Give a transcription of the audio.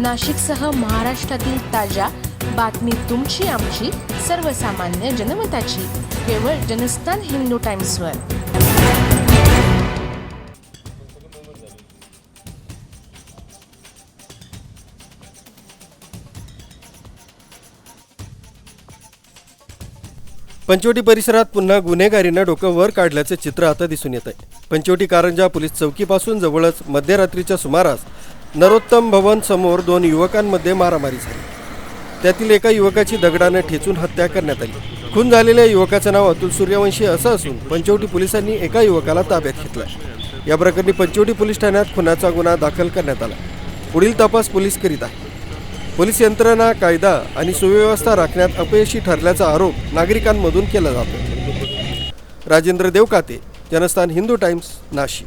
नाशिकसह महाराष्ट्रातील ताज्या बातमी तुमची आमची सर्वसामान्य जनमताची. केवळ जनस्थान हिंदू टाइम्सवर. पंचवटी परिसरात पुन्हा गुन्हेगारीनं डोकं वर काढल्याचे चित्र आता दिसून येत आहे पंचवटी कारंजा पोलीस चौकीपासून जवळच मध्यरात्रीच्या सुमारास नरोत्तम भवन समोर दोन युवकांमध्ये मारामारी झाली. त्यातील एका युवकाची दगडाने ठेचून हत्या करण्यात आली. खून झालेल्या युवकाचं नाव अतुल सूर्यवंशी असं असून पंचवटी पोलिसांनी एका युवकाला ताब्यात घेतलं या प्रकरणी पंचवटी पोलीस ठाण्यात खुनाचा गुन्हा दाखल करण्यात आला. पुढील तपास पोलीस करीत आहे. पोलीस यंत्रणा कायदा आणि सुव्यवस्था राखण्यात अपयशी ठरल्याचा आरोप नागरिकांमधून केला जातो राजेंद्र देवकाते जनस्थान हिंदू टाइम्स नाशिक.